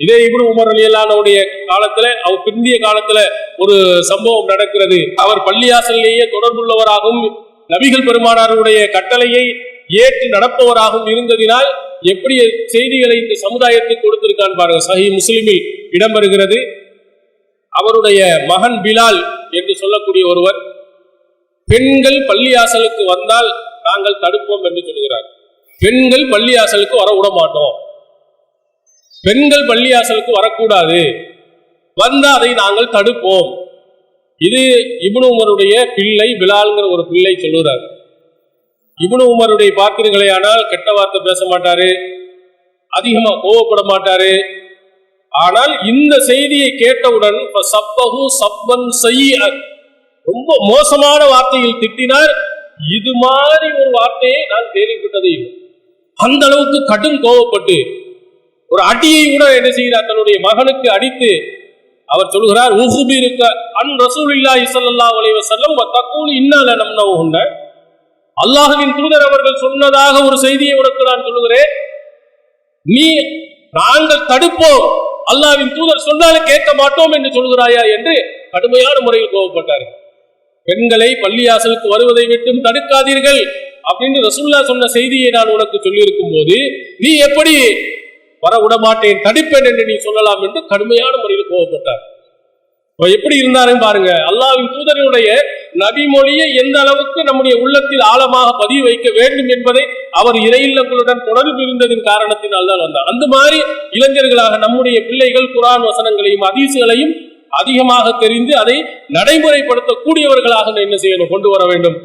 இதே இப்னு உமர் அலியல்லானுடைய காலத்துல அவர் பிந்திய காலத்துல ஒரு சம்பவம் நடக்கிறது. அவர் பள்ளியாசலிலேயே தொடர்புள்ளவராகவும் நபிகள் பெருமானாருடைய கட்டளையை ஏற்று நடப்பவராகவும் இருந்ததினால் எப்படி செய்திகளை இந்த சமுதாயத்துக்கு கொடுத்திருக்கான் பாருங்க. சஹி முஸ்லிமில் இடம்பெறுகிறது அவருடைய மகன் பிலால் என்று சொல்லக்கூடிய ஒருவர் பெண்கள் பள்ளியாசலுக்கு வந்தால் நாங்கள் தடுப்போம் என்று சொல்கிறார். பெண்கள் பள்ளியாசலுக்கு வர விட மாட்டோம். பெண்கள் பள்ளியாசலுக்கு வரக்கூடாது. வந்தா அதை நாங்கள் தடுப்போம். இது இபுனு உமருடைய பிள்ளை பிலால்ங்கிற ஒரு பிள்ளை சொல்லுறாரு. இபுனு உமருடைய பார்க்கிறீர்களே ஆனால் கெட்ட வார்த்தை பேச மாட்டாரு. அதிகமா கோவப்பட மாட்டாரு. ஆனால் இந்த செய்தியை கேட்டவுடன் சப்பகு சப்பன் செய்ய ரொம்ப மோசமான வார்த்தையில் திட்டினார். இது மாதிரி ஒரு வார்த்தையை நான் கேள்விப்பட்டதே அந்த அளவுக்கு கடும் கோவப்பட்டு ஒரு அடியை கூட என்ன செய்கிறார்? தன்னுடைய மகனுக்கு அடித்து அவர் சொல்கிறார் உஹுபி இருக்க அன் ரசூல் இல்லா இசல்லா உலைவ வ தக்கூல் இன்னால உண்ட அல்லாஹுவின் தூதர் அவர்கள் சொன்னதாக ஒரு செய்தியை உனக்கு நான் சொல்லுகிறேன். நீ நாங்கள் தடுப்போம். அல்லாவின் தூதர் சொன்னாலும் கேட்க மாட்டோம் என்று சொல்கிறாயா என்று கடுமையான முறையில் கோவப்பட்டார் பெண்களை பள்ளியாசலுக்கு வருவதை விட்டும் தடுக்காதீர்கள் அப்படின்னு ரசுல்லா சொன்ன செய்தியை நான் உனக்கு சொல்லியிருக்கும் போது நீ எப்படி வர விடமாட்டேன் தடுப்பேன் என்று நீ சொல்லலாம் என்று கடுமையான முறையில் கோவப்பட்டார் எப்படி இருந்தாருன்னு பாருங்க அல்லாஹ்வின் தூதருடைய நபிமொழியை எந்த அளவுக்கு நம்முடைய உள்ளத்தில் ஆழமாக பதிவு வைக்க வேண்டும் என்பதை அவர் இறையில்லங்களுடன் தொடர்பு இருந்ததின் காரணத்தினால் தான் வந்தார். அந்த மாதிரி இளைஞர்களாக நம்முடைய பிள்ளைகள் குரான் வசனங்களையும் அதிசுகளையும் அதிகமாக தெரிந்து அதை நடைமுறைப்படுத்தக்கூடியவர்களாக என்ன செய்யணும் கொண்டு வர வேண்டும்?